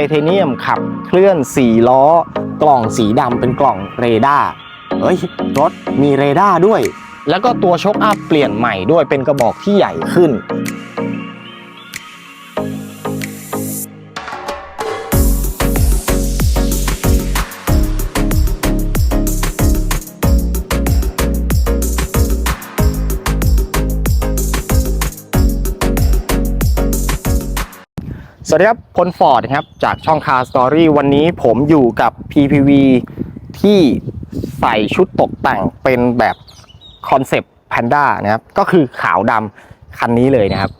ทเทเนียมขับเคลื่อน4ล้อ กล่องสีดำเป็นกล่องเรดาร์เอ้ยรถมีเรดาร์ด้วย แล้วก็ตัวช็อคอัพเปลี่ยนใหม่ด้วยเป็นกระบอกที่ใหญ่ขึ้น วัสดีครับพลฟอร์ดครับจากช่อง Car Story วันนี้ผมอยู่กับ PPV ที่ใส่ชุดตกแต่งเป็นแบบคอนเซปต์แพนด้านะครับ ก็คือขาวดำคันนี้เลยนะครับ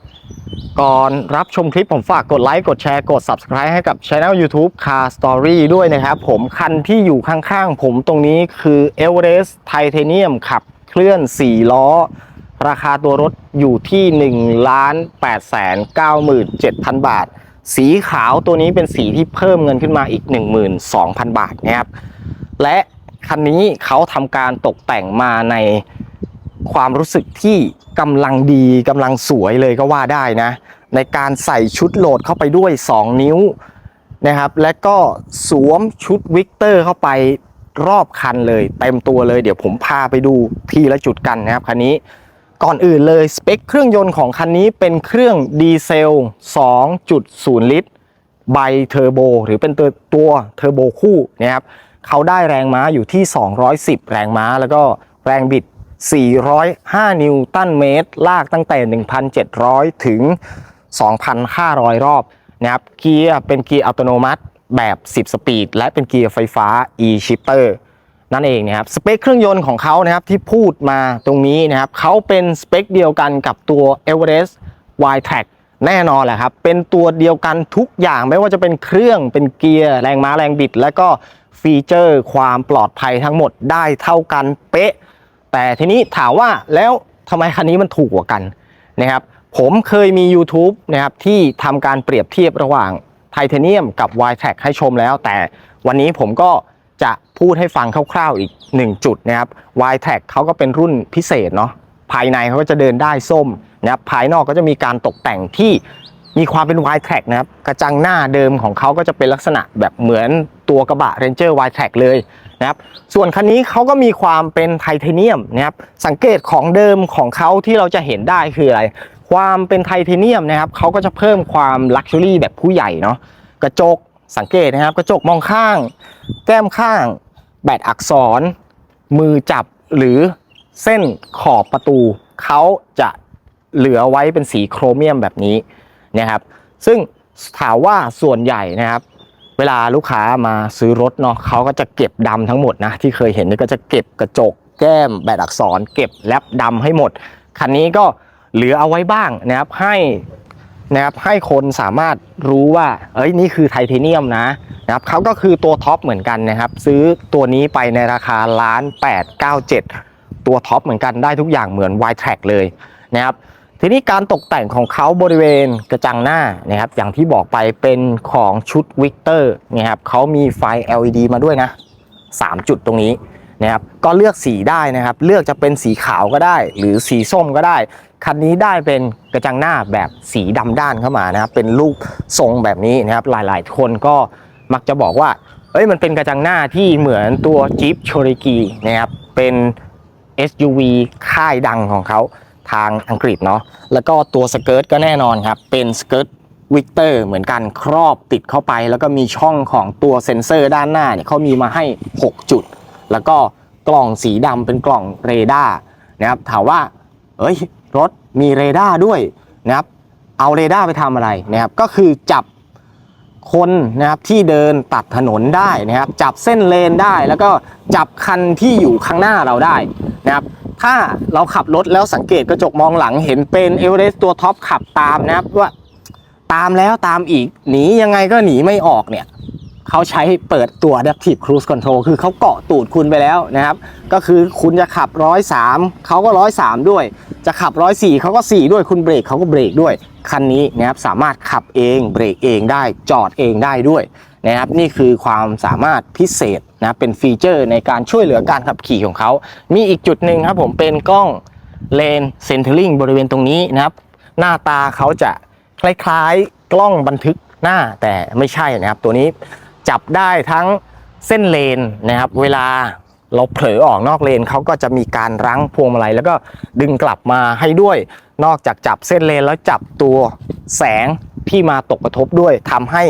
ก่อนรับชมคลิปผมฝากกดไลค์ กดแชร์ กด Subscribe ให้กับช anel YouTube Car Story ด้วยนะครับ ผมคันที่อยู่ข้างๆ ผมตรงนี้คือ Everest Titanium ขับเคลื่อน 4 ล้อราคาตัวรถอยู่ที่1ล้าน8 9 7 0 0 0 บาท สีขาวตัวนี้เป็นสีที่เพิ่มเงินขึ้นมาอีก 12,000 บาทนะครับ และคันนี้เขาทำการตกแต่งมาในความรู้สึกที่กำลังดีกำลังสวยเลยก็ว่าได้นะ ในการใส่ชุดโหลดเข้าไปด้วย 2 นิ้วนะครับ และก็สวมชุดวิกเตอร์เข้าไปรอบคันเลยเต็มตัวเลย เดี๋ยวผมพาไปดูทีละจุดกันนะครับคันนี้ ก่อนอื่นเลยสเปคเครื่องยนต์ของคันนี้เป็นเครื่องดีเซล 2.0 ลิตรไบเทอร์โบหรือเป็นตัวตัวเทอร์โบคู่นะครับเขาได้แรงม้าอยู่ที่ 210 แรงม้า แล้วก็แรงบิด 405 นิวตันเมตร ลากตั้งแต่ 1,700 ถึง 2,500 รอบนะครับเกียร์เป็นเกียร์อัตโนมัติแบบ 10 สปีด และเป็นเกียร์ไฟฟ้า e-shifter นั่นเองนะครับสเปคเครื่องยนต์ของเขานะครับที่พูดมาตรงนี้นะครับเขาเป็นสเปคเดียวกันกับตัว Everest Y-Track แน่นอนแหละครับเป็นตัวเดียวกันทุกอย่างไม่ว่าจะเป็นเครื่องเป็นเกียร์แรงม้าแรงบิด และก็ฟีเจอร์ความปลอดภัยทั้งหมดได้เท่ากันเป๊ะ แต่ทีนี้ถามว่าแล้วทำไมคันนี้มันถูกกว่ากันนะครับผมเคยมี YouTube นะครับที่ทำการเปรียบเทียบระหว่างไทเทเนียมกับ y t r a c ให้ชมแล้ว แต่วันนี้ผมก็ จะพูดให้ฟังคร่าวๆอีก 1 จุดนะครับ Y-Track เขาก็เป็นรุ่นพิเศษเนาะภายในเขาก็จะเดินได้ส้มนะครับภายนอกก็จะมีการตกแต่งที่มีความเป็น Y-Track นะครับกระจังหน้าเดิมของเขาก็จะเป็นลักษณะแบบเหมือนตัวกระบะ Ranger Y-Track เลยนะครับส่วนคันนี้เขาก็มีความเป็นไทเทเนียมนะครับสังเกตของเดิมของเขาที่เราจะเห็นได้คืออะไรความเป็นไทเทเนียมนะครับเขาก็จะเพิ่มความลักชัวรี่แบบผู้ใหญ่เนาะกระจก สังเกตนะครับกระจกมองข้าง แก้มข้างแบตอักษร มือจับหรือเส้นขอบประตู เขาจะเหลือไว้เป็นสีโครเมียมแบบนี้นะครับ ซึ่งถามว่าส่วนใหญ่นะครับ เวลาลูกค้ามาซื้อรถเนาะเขาก็จะเก็บดำทั้งหมดนะที่เคยเห็นนี่ก็จะเก็บกระจก แก้มแบตอักษร เก็บแลปดำให้หมดคันนี้ก็เหลือเอาไว้บ้างนะครับให้นะครับให้คนสามารถ รู้ว่า เอ้ยนี่คือไทเทเนียมนะนะครับเขาก็คือตัวท็อปเหมือนกันนะครับ ซื้อตัวนี้ไปในราคาล้าน8 9 7ตัวท็อปเหมือนกันได้ทุกอย่างเหมือน Y Track เลยนะครับทีนี้การตกแต่งของเขาบริเวณกระจังหน้านะครับ อย่างที่บอกไปเป็นของชุดวิกเตอร์นะครับเขามีไฟ LED มาด้วยนะ 3 จุดตรงนี้ นะครับก็เลือกสีได้นะครับ เลือกจะเป็นสีขาวก็ได้ หรือสีส้มก็ได้ คันนี้ได้เป็นกระจังหน้าแบบสีดำด้านเข้ามานะครับ เป็นรูปทรงแบบนี้นะครับ หลายๆ คนก็มักจะบอกว่า เอ้ยมันเป็นกระจังหน้าที่เหมือนตัว Jeep Cherokee นะครับ เป็น SUV ค่ายดังของเขาทางอังกฤษเนาะ แล้วก็ตัวสเกิร์ตก็แน่นอนครับ เป็นสเกิร์ตวิกเตอร์เหมือนกันครอบติดเข้าไป แล้วก็มีช่องของตัวเซ็นเซอร์ด้านหน้าเนี่ยเขามีมาให้ 6 จุด แล้วก็กล่องสีดำเป็นกล่องเรดาร์นะครับถามว่าเอ้ยรถมีเรดาร์ด้วยนะครับเอาเรดาร์ไปทำอะไรนะครับก็คือจับคนนะครับที่เดินตัดถนนได้นะครับ จับเส้นเลนได้ แล้วก็จับคันที่อยู่ข้างหน้าเราได้นะครับถ้าเราขับรถแล้วสังเกตกระจกมองหลังเห็นเป็นเอเวอเรสต์ตัวท็อปขับตามนะครับว่าตามแล้วตามอีกหนียังไงก็หนีไม่ออกเนี่ย เขาใช้เปิดตัว Adaptive Cruise Control คือเขาเกาะตูดคุณไปแล้วนะครับ ก็คือคุณจะขับ103เขาก็103ด้วย จะขับ104เขาก็4ด้วยคุณเบรกเขาก็เบรกด้วย คันนี้นะครับสามารถขับเองเบรกเองได้จอดเองได้ด้วยนะครับนี่คือความสามารถพิเศษนะเป็นฟีเจอร์ในการช่วยเหลือการขับขี่ของเขา มีอีกจุดหนึ่งครับผมเป็นกล้องเลนเซนเทอร์ลิงบริเวณตรงนี้นะครับ หน้าตาเขาจะคล้ายๆ กล้องบันทึกหน้าแต่ไม่ใช่นะครับ ตัวนี้ จับได้ทั้งเส้นเลนนะครับ เวลาเราเผลอออกนอกเลนเขาก็จะมีการรั้งพวงมาลัยแล้วก็ดึงกลับมาให้ด้วย นอกจากจับเส้นเลนแล้วจับตัวแสงที่มาตกกระทบด้วยทำให้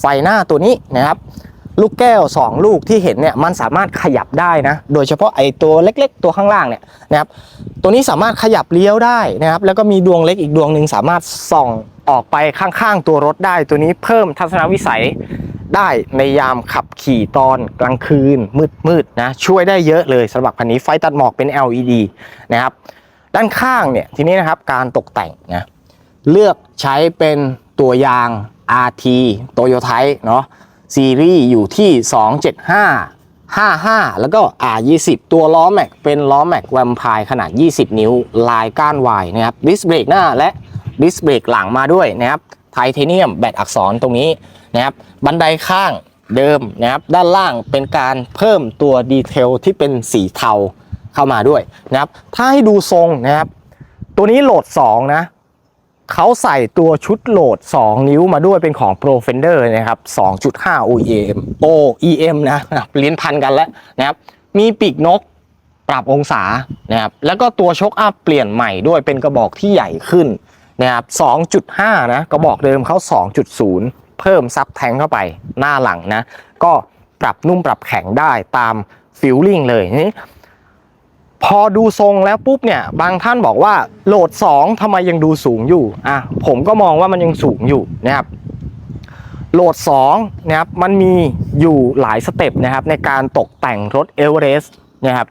ไฟหน้าตัวนี้นะครับ ลูกแก้ว 2 ลูกที่เห็นเนี่ยมันสามารถขยับได้นะ โดยเฉพาะไอ้ตัวเล็ก ๆ ตัวข้างล่างเนี่ยนะครับ ตัวนี้สามารถขยับเลี้ยวได้นะครับ แล้วก็มีดวงเล็กอีกดวงหนึ่งสามารถส่องออกไปข้างๆตัวรถได้ ตัวนี้เพิ่มทัศนวิสัย ได้ในยามขับขี่ตอนกลางคืนมืดๆนะช่วยได้เยอะเลยสำหรับคันนี้ไฟตัดหมอกเป็น LED นะครับด้านข้างเนี่ยทีนี้นะครับการตกแต่งนะเลือกใช้เป็นตัวยาง RT Toyota เนาะซีรีส์อยู่ที่ 275 55 แล้วก็ R20 ตัวล้อแม็กเป็นล้อแม็กแวมพร์ขนาด 20 นิ้ว ลายก้านวายนะครับดิสเบรกหน้าและดิสเบรกหลังมาด้วยนะครับ ทเทเนียมแบตอักษรตรงนี้นะครับบันไดข้างเดิมนะครับด้านล่างเป็นการเพิ่มตัวดีเทลที่เป็นสีเทาเข้ามาด้วยนะครับถ้าให้ดูทรงนะครับตัวนี้โหลด 2 นะเขาใส่ตัวชุดโหลด 2 นิ้วมาด้วยเป็นของ Pro Fender นะครับ 2.5 OEM OEM นะครับลิ้นพันกันแล้วนะครับ มีปีกนกปรับองศานะครับ แล้วก็ตัวชกอัพเปลี่ยนใหม่ด้วยเป็นกระบอกที่ใหญ่ขึ้น นะครับ2.5 นะกระบอกเดิมเขา2.0 เพิ่มซับแทงเข้าไปหน้าหลังนะ ก็ปรับนุ่มปรับแข็งได้ตามฟิลลิ่งเลยนี่พอดูทรงแล้วปุ๊บเนี่ย บางท่านบอกว่าโหลด 2ทำไมยังดูสูงอยู่อะผมก็มองว่ามันยังสูงอยู่นะครับโหลด2นะครับมันมีอยู่หลายสเต็ปนะครับในการตกแต่งรถเอเวอเรสต์นะครับ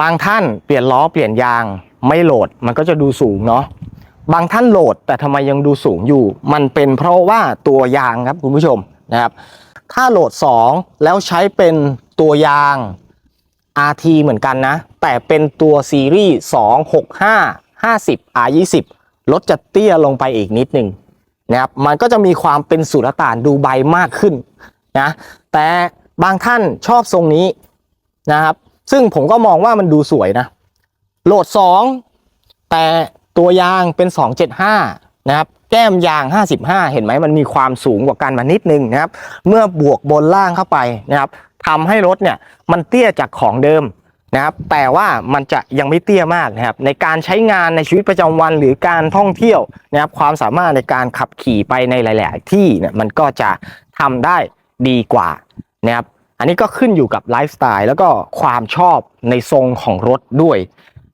บางท่านเปลี่ยนล้อเปลี่ยนยางไม่โหลดมันก็จะดูสูงเนาะ บางท่านโหลดแต่ทำไมยังดูสูงอยู่ มันเป็นเพราะว่าตัวยางครับคุณผู้ชมนะครับ ถ้าโหลด 2 แล้วใช้เป็นตัวยาง RT เหมือนกันนะ แต่เป็นตัวซีรีส์ 265 50 R20 รถจะเตี้ยลงไปอีกนิดหนึ่งนะครับมันก็จะมีความเป็นสุลต่านดูไบมากขึ้นนะแต่บางท่านชอบทรงนี้นะครับ ซึ่งผมก็มองว่ามันดูสวยนะ โหลด 2 แต่ ตัวยางเป็น 275 นะครับ แก้มยาง 55 เห็นไหมมันมีความสูงกว่ากันมานิดนึงนะครับ เมื่อบวกบนล่างเข้าไปนะครับทำให้รถเนี่ยมันเตี้ยจากของเดิมนะครับ แต่ว่ามันจะยังไม่เตี้ยมากนะครับ ในการใช้งานในชีวิตประจำวันหรือการท่องเที่ยวนะครับ ความสามารถในการขับขี่ไปในหลาย ๆ ที่เนี่ยมันก็จะทำได้ดีกว่านะครับ อันนี้ก็ขึ้นอยู่กับไลฟ์สไตล์แล้วก็ความชอบในทรงของรถด้วย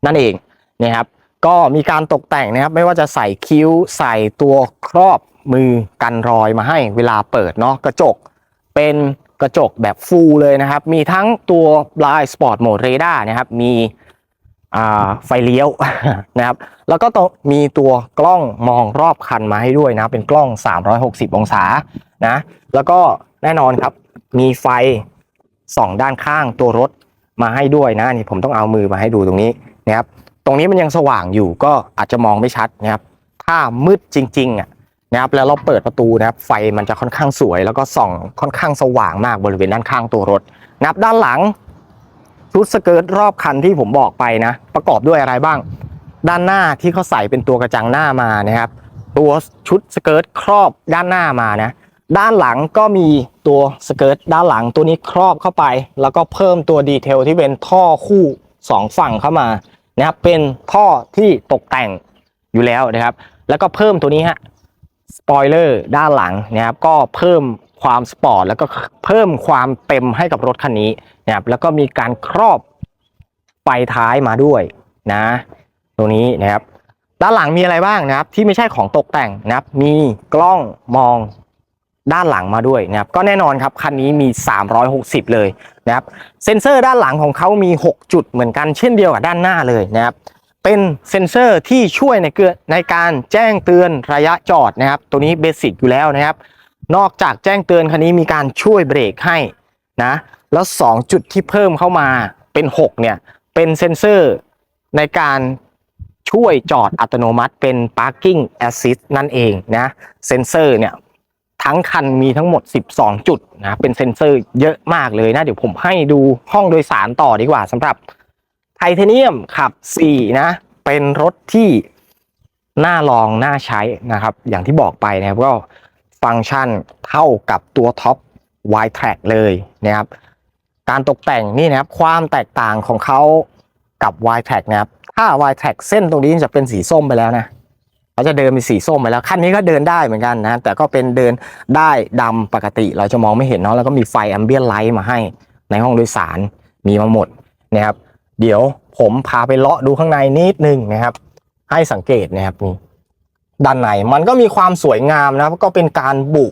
นั่นเองนะครับ ก็มีการตกแต่งนะครับ ไม่ว่าจะใส่คิ้วใส่ตัวครอบมือกันรอยมาให้เวลาเปิดเนาะกระจกเป็นกระจกแบบฟูลเลยนะครับ มีทั้งตัว Blind Sport Mode Radar นะครับ มีไฟเลี้ยวนะครับ แล้วก็ต้องมีตัวกล้องมองรอบคันมาให้ด้วยนะ เป็นกล้อง 360 องศานะ แล้วก็แน่นอนครับ มีไฟสองด้านข้างตัวรถมาให้ด้วยนะ นี่ผมต้องเอามือมาให้ดูตรงนี้นะครับ ตรงนี้มันยังสว่างอยู่ก็อาจจะมองไม่ชัดนะครับ ถ้ามืดจริงๆอะนะครับแล้วเราเปิดประตูนะครับไฟมันจะค่อนข้างสวย แล้วก็ส่องค่อนข้างสว่างมากบริเวณด้านข้างตัวรถนะครับด้านหลังชุดสเกิร์ตรอบคันที่ผมบอกไปนะ ประกอบด้วยอะไรบ้าง ด้านหน้าที่เขาใส่เป็นตัวกระจังหน้ามานะครับ ตัวชุดสเกิร์ตครอบด้านหน้ามานะ ด้านหลังก็มีตัวสเกิร์ตด้านหลังตัวนี้ครอบเข้าไป แล้วก็เพิ่มตัวดีเทลที่เป็นท่อคู่สองฝั่งเข้ามา นะครับเป็นท่อที่ตกแต่งอยู่แล้วนะครับ แล้วก็เพิ่มตัวนี้ฮะสปอยเลอร์ด้านหลังนะครับก็เพิ่มความสปอร์ตแล้วก็เพิ่มความเต็มให้กับรถคันนี้นะครับแล้วก็มีการครอบไฟท้ายมาด้วยนะตรงนี้นะครับ ด้านหลังมีอะไรบ้างนะครับ ที่ไม่ใช่ของตกแต่งนะครับ มีกล้องมองด้านหลังมาด้วยนะครับ ก็แน่นอนครับคันนี้มี 360 เลย นะครับเซ็นเซอร์ด้านหลังของเขามี 6 จุดเหมือนกันเช่นเดียวกับด้านหน้าเลยนะครับเป็นเซ็นเซอร์ที่ช่วยในเกือในการแจ้งเตือนระยะจอดนะครับ ตัวนี้เบสิกอยู่แล้วนะครับ นอกจากแจ้งเตือนคันนี้มีการช่วยเบรกให้นะแล้ว 2 จุดที่เพิ่มเข้ามาเป็น 6 เนี่ย เป็นเซ็นเซอร์ในการช่วยจอดอัตโนมัติเป็น parking assist นั่นเองนะเซ็นเซอร์เนี่ย ทั้งคันมีทั้งหมด 12 จุดนะเป็นเซ็นเซอร์เยอะมากเลยนะ เดี๋ยวผมให้ดูห้องโดยสารต่อดีกว่าสำหรับไทเทเนียมขับ 4 นะ เป็นรถที่น่าลองน่าใช้นะครับ อย่างที่บอกไปนะครับก็ฟังก์ชันเท่ากับตัวท็อป Y Track เลยนะครับการตกแต่งนี่นะครับความแตกต่างของเขากับ Y Track นะครับถ้า Y Track เส้นตรงนี้จะเป็นสีส้มไปแล้วนะ เขาจะเดินเป็นสีส้มไปแล้วคันนี้ก็เดินได้เหมือนกันนะแต่ก็เป็นเดินได้ดำปกติ เราจะมองไม่เห็นเนาะแล้วก็มีไฟแอมเบียนไลท์มาให้ในห้องโดยสารมีมาหมดนะครับ เดี๋ยวผมพาไปเลาะดูข้างในนิดนึงนะครับ ให้สังเกตนะครับนี่ด้านในมันก็มีความสวยงามนะครับ ก็เป็นการบุ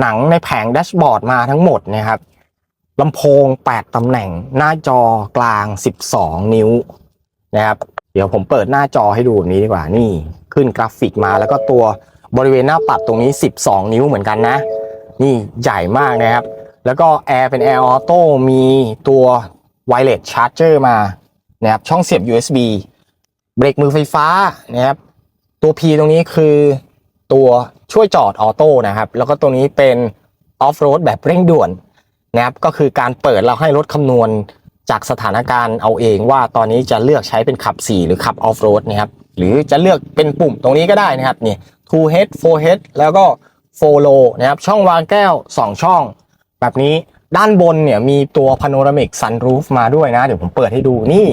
หนังในแผงแดชบอร์ดมาทั้งหมดนะครับลำโพง 8 ตำแหน่ง หน้าจอกลาง 12 นิ้วนะครับ เดี๋ยวผมเปิดหน้าจอให้ดูแบบนี้ดีกว่านี่ ขึ้นกราฟิกมา แล้วก็ตัวบริเวณหน้าปัดตรงนี้ 12 นิ้วเหมือนกันนะ นี่ใหญ่มากนะครับ แล้วก็แอร์เป็นแอร์ออโต้มีตัวไวเลสชาร์จเจอร์มานะครับช่องเสียบ USB เบรกมือไฟฟ้านะครับตัว P ตรงนี้คือตัวช่วยจอดออโต้นะครับ แล้วก็ตรงนี้เป็นออฟโรดแบบเร่งด่วนนะครับก็คือการเปิดเราให้รถคำนวณจากสถานการณ์เอาเองว่าตอนนี้จะเลือกใช้เป็นขับ 4 หรือขับออฟโรดนะครับ หรือจะเลือกเป็นปุ่มตรงนี้ก็ได้นะครับนี่ two head four head แล้วก็ four low นะครับช่องวางแก้ว 2 ช่อง แบบนี้ด้านบนเนี่ยมีตัว panoramic sunroof มาด้วยนะ เดี๋ยวผมเปิดให้ดูนี่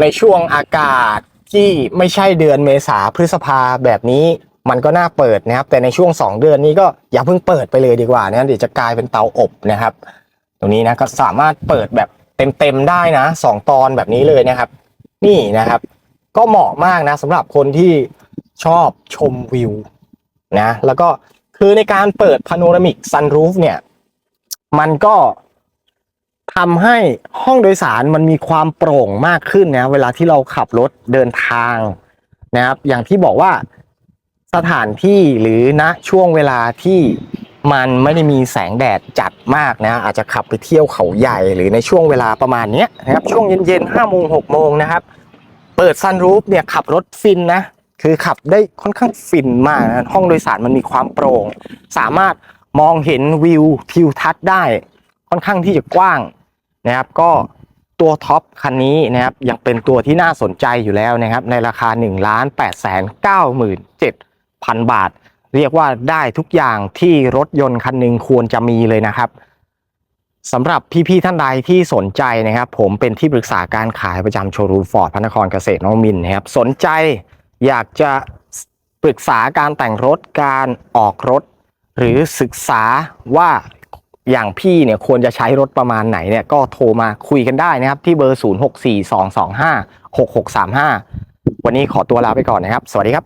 ในช่วงอากาศที่ไม่ใช่เดือนเมษาพฤษภาแบบนี้มันก็น่าเปิดนะครับ แต่ในช่วง 2 เดือนนี้ก็อย่าเพิ่งเปิดไปเลยดีกว่านะเดี๋ยวจะกลายเป็นเตาอบนะครับ ตรงนี้นะก็สามารถเปิดแบบเต็มๆได้นะสองตอนแบบนี้เลยนะครับ นี่นะครับ ก็เหมาะมากนะสำหรับคนที่ชอบชมวิวนะแล้วก็คือในการเปิด panoramic sunroof เนี่ย มันก็ทำให้ห้องโดยสารมันมีความโปร่งมากขึ้นนะ เวลาที่เราขับรถเดินทางนะครับ อย่างที่บอกว่าสถานที่หรือณช่วงเวลาที่มันไม่ได้มีแสงแดดจัดมากนะ อาจจะขับไปเที่ยวเขาใหญ่หรือในช่วงเวลาประมาณนี้นะครับ ช่วงเย็นๆห้าโมงหกโมงนะครับ เปิดซันรูฟเนี่ยขับรถฟินนะ คือขับได้ค่อนข้างฟินมากนะห้องโดยสารมันมีความโปร่ง สามารถมองเห็นวิวทิวทัศน์ได้ ค่อนข้างที่จะกว้างนะครับก็ตัวท็อปคันนี้นะครับยังเป็นตัวที่น่าสนใจอยู่แล้วนะครับ ในราคา 1 8 9 7 0 0 0 บาท เรียกว่าได้ทุกอย่างที่รถยนต์คันหนึ่งควรจะมีเลยนะครับ สำหรับพี่ ๆ ท่านใดที่สนใจนะครับ ผมเป็นที่ปรึกษาการขายประจำโชว์รูมฟอร์ดพระนครเกษตรนวมินนะครับ สนใจอยากจะปรึกษาการแต่งรถการออกรถ หรือศึกษาว่าอย่างพี่เนี่ยควรจะใช้รถประมาณไหนเนี่ยก็โทรมาคุยกันได้นะครับ ที่เบอร์ 0642256635 วันนี้ขอตัวลาไปก่อนนะครับ สวัสดีครับ